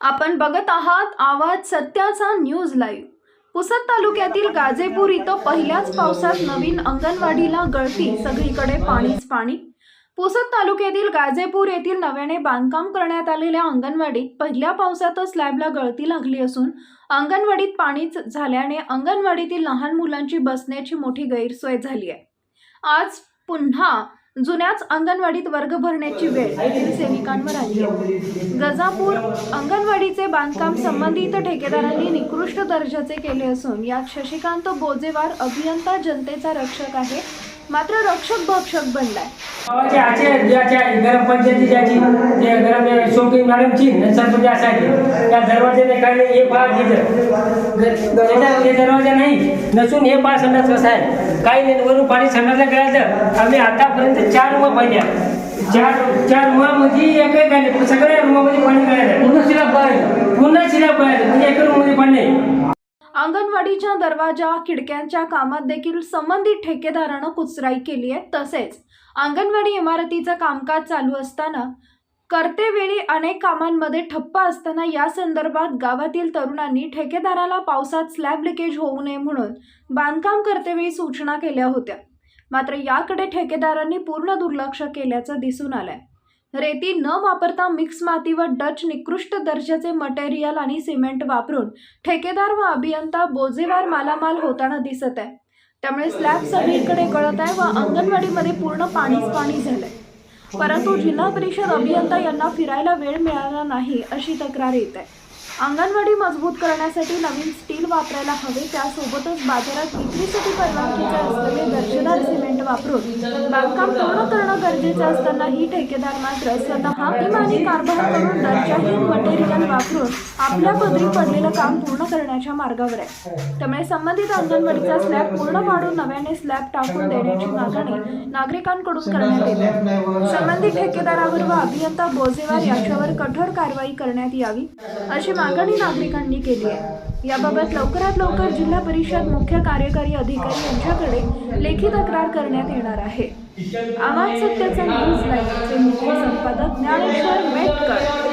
आपण बघत आहात आवाज सत्याचा न्यूज लाईव्ह. पुसद तालुक्यातील गाजेपूर इथं पहिल्याच पावसात नवीन अंगणवाडीला गळती. सगळीकडे पाणीच पाणी. पुसद तालुक्यातील गाजेपूर येथील नव्याने बांधकाम करण्यात आलेल्या अंगणवाडीत पहिल्या पावसातच स्लॅबला गळती लागली असून अंगणवाडीत पाणीच झाल्याने अंगणवाडीतील लहान मुलांची बसण्याची मोठी गैरसोय झाली आहे. आज पुन्हा जुन्याच अंगणवाडीत वर्ग भरण्याची वेळ सेविकांवर आली. गजापूर अंगणवाडीचे बांधकाम संबंधित ठेकेदारांनी निकृष्ट दर्जाचे केले असून यात शशिकांत बोजेवार अभियंता जनतेचा रक्षक आहे. मात्र रक्षक भक्षक बनलाय. ग्राम पंचायती ज्याची जे ग्राम शोकी मॅडमची सरपंच असायची. त्या दरवाजाने काढले हे पहा तिथं त्याच्या दरवाजा नाही नसून हे पहा संडास कसा आहे? काही नाही वरून पाणी संडासला करायचं आम्ही आतापर्यंत चार रूम पाहिल्या. चार चार रूमामध्ये एकही काय नाही सगळ्या रूमामध्ये पाणी करायचं पुन्हा शिलाप पाहिजे पुन्हा शिलाप पाहिजे म्हणजे एका रूममध्ये पाणी नाही. अंगणवाडीच्या दरवाजा खिडक्यांच्या कामात देखील संबंधित ठेकेदारानं कुचराई केली आहे. तसेच अंगणवाडी इमारतीचं कामकाज चालू असताना करतेवेळी अनेक कामांमध्ये ठप्प असताना या संदर्भात गावातील तरुणांनी ठेकेदाराला पावसात स्लॅब लिकेज होऊ नये म्हणून बांधकाम करतेवेळी सूचना केल्या होत्या. मात्र याकडे ठेकेदारांनी पूर्ण दुर्लक्ष केल्याचं दिसून आलंय. रेती न वापरता मिक्स माती व डच निकृष्ट दर्जाचे मटेरियल आणि सिमेंट वापरून ठेकेदार व अभियंता बोजेवार मालामाल होताना दिसत आहे. त्यामुळे स्लॅब सगळीकडे गळत आहे व अंगणवाडीमध्ये पूर्ण पाणीच पाणी झालंय. परंतु जिल्हा परिषद अभियंता यांना फिरायला वेळ मिळाला नाही अशी तक्रार येत आहे. अंगणवाडी मजबूत करण्यासाठी नवीन स्टील वापरायला हवे त्यासोबतच बाजारात विक्रीसाठी परवानगीचे असलेले दर्जेदार सिमेंट वापरून बांधकाम पूर्ण करणं गरजेचं असताना ही ठेकेदार मात्र स्वतः इमानी कारभार करून दर्जाहीन मटेरियल वापरून आपल्या पदरी पडलेलं काम पूर्ण करण्याच्या मार्गावर आहे. त्यामुळे संबंधित अंगणवाडीचा स्लॅब पूर्ण पाडून नव्याने स्लॅब टाकून देण्याची मागणी नागरिकांकडून करण्यात येते. संबंधित ठेकेदारावर व अभियंता बोजेवार यांच्यावर कठोर कारवाई करण्यात यावी अशी मागणी नागरिकांनी केली आहे. याबाबत लवकरात लवकर जिल्हा परिषद मुख्य कार्यकारी अधिकारी यांच्याकडे लेखी तक्रार करण्यात येणार आहे. आवाज सत्याचा न्यूज लाईव्हचे मुख्य संपादक ज्ञानेश्वर मेटकर.